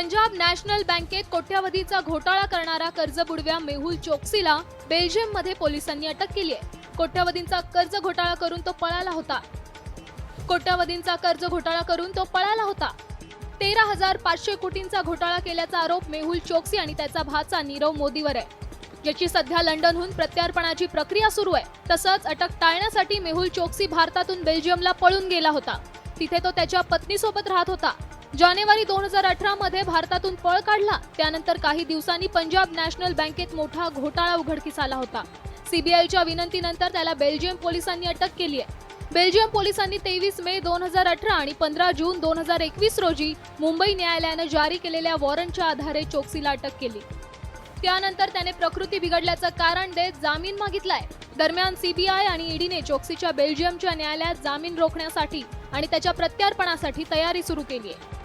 Punjab national बँकेत कोट्यावधीचा घोटाळा करणारा कर्जबुडव्या मेहुल चोक्सीला बेल्जियममध्ये पोलिसांनी अटक केली आहे. कोट्यावधींचा कर्ज घोटाळा करून तो पळाला होता. कोट्यावधींचा कर्ज घोटाळा करून तो पळाला होता. तेरा हजार पाचशे कोटींचा घोटाळा केल्याचा आरोप मेहुल चोक्सी आणि त्याचा भाचा नीरव मोदीवर आहे. ज्याची सध्या लंडनहून प्रत्यार्पणाची प्रक्रिया सुरू आहे. तसंच अटक टाळण्यासाठी मेहुल चोक्सी भारतातून बेल्जियमला पळून गेला होता. तिथे तो त्याच्या पत्नीसोबत राहत होता. जानेवारी दोन हजार अठरा मध्ये भारतातून पळ काढला. त्यानंतर काही दिवसांनी पंजाब नॅशनल बँकेत मोठा घोटाळा उघडकीस आला होता. सीबीआयच्या विनंतीनंतर त्याला बेल्जियम पोलिसांनी अटक केली आहे. बेल्जियम पोलिसांनी तेवीस मे दोन हजार अठरा आणि पंधरा जून दोन हजार एकवीस रोजी मुंबई न्यायालयानं जारी केलेल्या वॉरंटच्या आधारे चोक्सीला अटक केली. त्यानंतर त्याने प्रकृती बिघडल्याचं कारण देत जामीन मागितलाय. दरम्यान सीबीआय आणि ईडीने चोक्सीच्या बेल्जियमच्या न्यायालयात जामीन रोखण्यासाठी आणि त्याच्या प्रत्यार्पणासाठी तयारी सुरू केली आहे